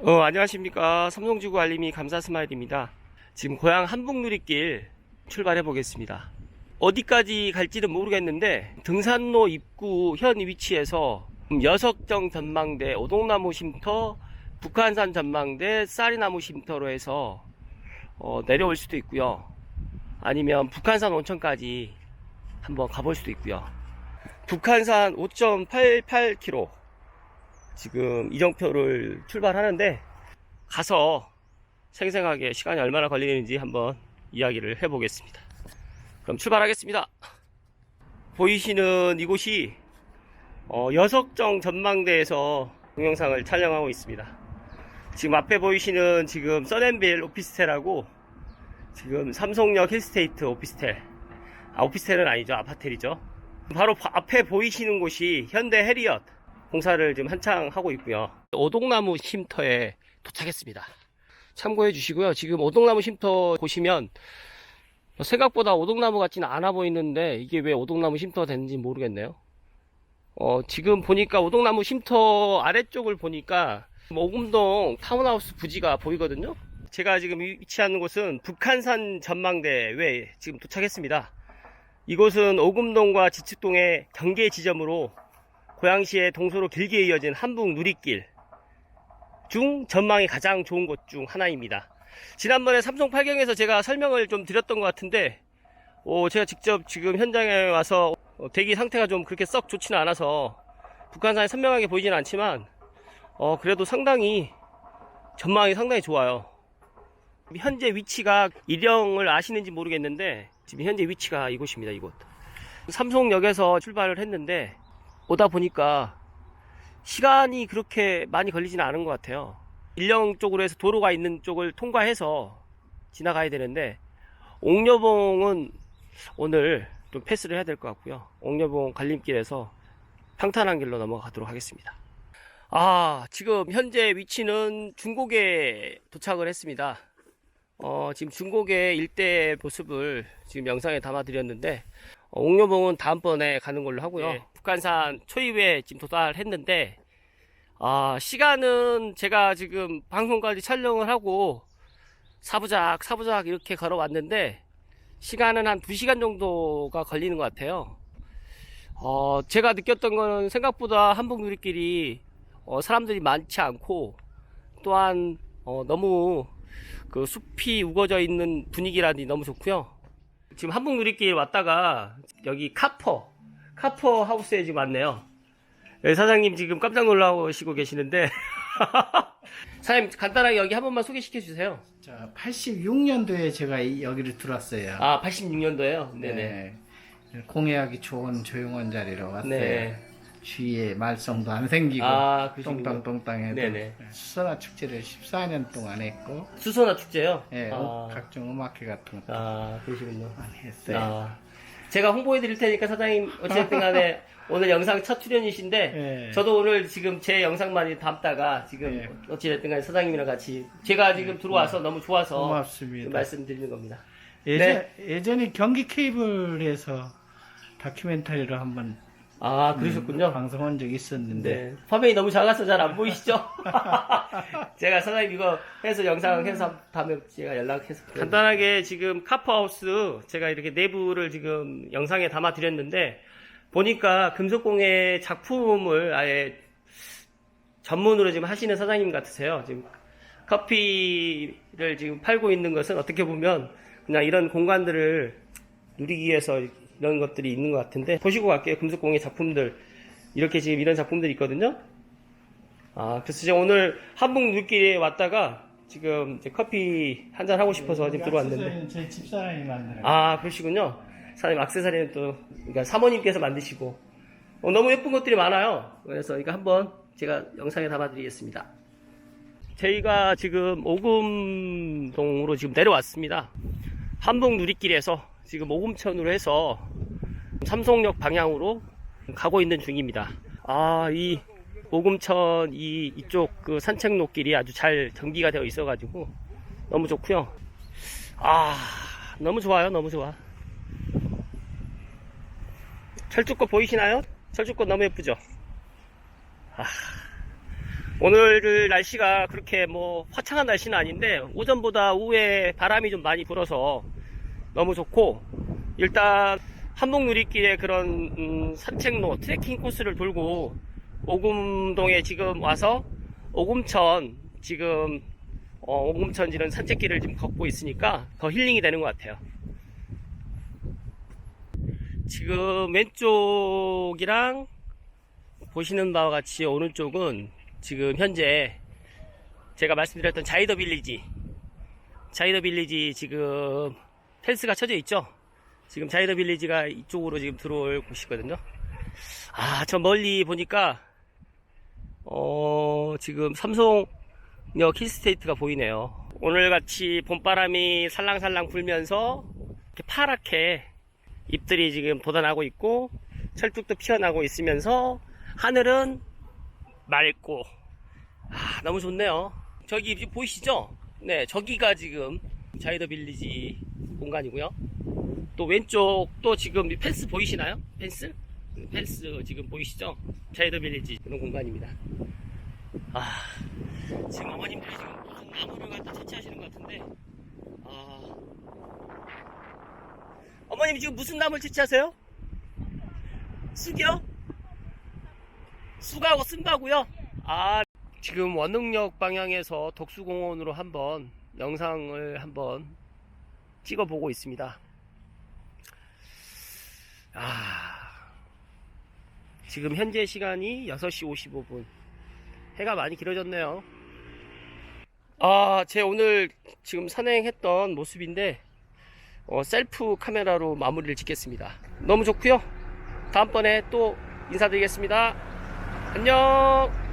어, 안녕하십니까. 삼성지구 알림이 감사 스마일입니다. 지금 고향 한북누리길 출발해 보겠습니다. 어디까지 갈지는 모르겠는데 등산로 입구 현 위치에서 여석정 전망대, 오동나무 쉼터, 북한산 전망대, 쌀이나무 쉼터로 해서 어, 내려올 수도 있고요. 아니면 북한산 온천까지 한번 가볼 수도 있고요. 북한산 5.88km 지금 이정표를 출발하는데 가서 생생하게 시간이 얼마나 걸리는지 한번 이야기를 해보겠습니다. 그럼 출발하겠습니다. 보이시는 이곳이 어, 여석정 전망대에서 동영상을 촬영하고 있습니다. 지금 앞에 보이시는 지금 써낸빌 오피스텔하고 지금 삼성역 힐스테이트 오피스텔 아 오피스텔은 아니죠 아파텔이죠 바로 바- 앞에 보이시는 곳이 현대 해리엇 공사를 지금 한창 하고 있고요. 오동나무 쉼터에 도착했습니다. 참고해 주시고요. 지금 오동나무 쉼터 보시면 생각보다 오동나무 같지는 않아 보이는데 이게 왜 오동나무 쉼터가 됐는지 모르겠네요. 어, 지금 보니까 오동나무 쉼터 아래쪽을 보니까 오금동 타운하우스 부지가 보이거든요. 제가 지금 위치하는 곳은 북한산 전망대 에 지금 도착했습니다. 이곳은 오금동과 지측동의 경계 지점으로 고양시의 동서로 길게 이어진 한북 누리길 중 전망이 가장 좋은 곳 중 하나입니다. 지난번에 삼성 8경에서 제가 설명을 좀 드렸던 것 같은데, 어, 제가 직접 지금 현장에 와서 어, 대기 상태가 좀 그렇게 썩 좋지는 않아서 북한산이 선명하게 보이지는 않지만, 어, 그래도 상당히 전망이 상당히 좋아요. 현재 위치가 일령을 아시는지 모르겠는데, 지금 현재 위치가 이곳입니다, 이곳. 삼성역에서 출발을 했는데, 오다 보니까 시간이 그렇게 많이 걸리지는 않은 것 같아요. 일령 쪽으로 해서 도로가 있는 쪽을 통과해서 지나가야 되는데 옥녀봉은 오늘 좀 패스를 해야 될 것 같고요. 옥녀봉 갈림길에서 평탄한 길로 넘어가도록 하겠습니다. 아, 지금 현재 위치는 중곡에 도착을 했습니다. 어, 지금 중곡의 일대 모습을 지금 영상에 담아드렸는데 어, 옥녀봉은 다음번에 가는 걸로 하고요. 예. 북한산 초입에 지금 도달했는데, 아, 시간은 제가 지금 방송까지 촬영을 하고, 사부작, 사부작 이렇게 걸어왔는데, 시간은 한 2시간 정도가 걸리는 것 같아요. 어, 제가 느꼈던 거는 생각보다 한복 누리길이, 어, 사람들이 많지 않고, 또한, 어, 너무 그 숲이 우거져 있는 분위기라니 너무 좋고요. 지금 한복 누리길 왔다가 여기 카퍼 카퍼 하우스에 지금 왔네요. 네, 사장님 지금 깜짝 놀라시고 계시는데 사장님 간단하게 여기 한 번만 소개시켜 주세요. 자, 86년도에 제가 이- 여기를 들어왔어요. 아 86년도에요. 네네. 네. 공예하기 좋은 조용한 자리로 왔어요. 네. 주위에 말썽도 안 생기고 아 그러시군요. 똥땅똥땅해도 네네. 수선화 축제를 14년 동안 했고 수선화 축제요. 예, 아, 각종 음악회 같은 것도 아 그러시군요. 많이 했어요. 아 제가 홍보해 드릴 테니까 사장님 어쨌든 간에 오늘 영상 첫 출연이신데 예. 저도 오늘 지금 제 영상만이 담다가 지금 예. 어찌됐든 간에 사장님이랑 같이 제가 지금 들어와서 너무 좋아서 고맙습니다. 말씀드리는 겁니다. 예전, 네. 예전에 경기 케이블에서 다큐멘터리로 한번 아 그러셨군요. 방송한 적이 있었는데 네. 화면이 너무 작아서 잘 안 보이시죠? 제가 사장님 이거 해서 영상 해서 다음에 제가 연락해서 간단하게 지금 카퍼하우스 제가 이렇게 내부를 지금 영상에 담아 드렸는데 보니까 금속공예 작품을 아예 전문으로 지금 하시는 사장님 같으세요. 지금 커피를 지금 팔고 있는 것은 어떻게 보면 그냥 이런 공간들을 누리기 위해서 이런 것들이 있는 것 같은데 보시고 갈게요. 금속공예 작품들 이렇게 지금 이런 작품들이 있거든요. 아 그래서 제가 오늘 한북 물길에 왔다가 지금 커피 한 잔 하고 싶어서 지금 들어왔는데 제 집사람이 만드는 아 그러시군요. 사장님 악세사리는 또 그러니까 사모님께서 만드시고 어, 너무 예쁜 것들이 많아요. 그래서 이거 한번 제가 영상에 담아드리겠습니다. 저희가 지금 오금동으로 지금 내려왔습니다. 한북 누리길에서 지금 오금천으로 해서 삼성역 방향으로 가고 있는 중입니다. 아, 이 오금천 이 이쪽 그 산책로 길이 아주 잘 정비가 되어 있어가지고 너무 좋고요. 아, 너무 좋아요, 너무 좋아. 철쭉꽃 보이시나요? 철쭉꽃 너무 예쁘죠? 아, 오늘 날씨가 그렇게 뭐 화창한 날씨는 아닌데 오전보다 오후에 바람이 좀 많이 불어서 너무 좋고 일단 한복 누리길에 그런 음, 산책로 트레킹 코스를 돌고 오금동에 지금 와서 오금천 지금 어, 오금천 이런 산책길을 지금 걷고 있으니까 더 힐링이 되는 것 같아요. 지금 왼쪽이랑 보시는 바와 같이 오른쪽은 지금 현재 제가 말씀드렸던 자이더 빌리지 자이더 빌리지 지금 펜스가 쳐져 있죠 지금 자이더 빌리지가 이쪽으로 지금 들어올 곳이거든요 아 저 멀리 보니까 어 지금 삼성역 힐스테이트가 보이네요 오늘같이 봄바람이 살랑살랑 불면서 이렇게 파랗게 잎들이 지금 돋아나고 있고 철쭉도 피어나고 있으면서 하늘은 맑고 아, 너무 좋네요. 저기 보이시죠? 네, 저기가 지금 자이더 빌리지 공간이고요. 또 왼쪽 또 지금 이 펜스 보이시나요? 펜스? 펜스 지금 보이시죠? 자이더 빌리지 그런 공간입니다. 아, 지금 어머님들이 지금 무슨 나무를 갖다 채취하시는 것 같은데, 아, 어머님 지금 무슨 나무를 채취하세요? 쑥이요? 쑥하고 쓴다고요? 아 지금 원흥역 방향에서 독수공원으로 한번 영상을 한번 찍어보고 있습니다. 아 지금 현재 시간이 6시 55분 해가 많이 길어졌네요. 아, 제 오늘 지금 산행했던 모습인데 어, 셀프 카메라로 마무리를 짓겠습니다. 너무 좋고요. 다음번에 또 인사드리겠습니다. 안녕.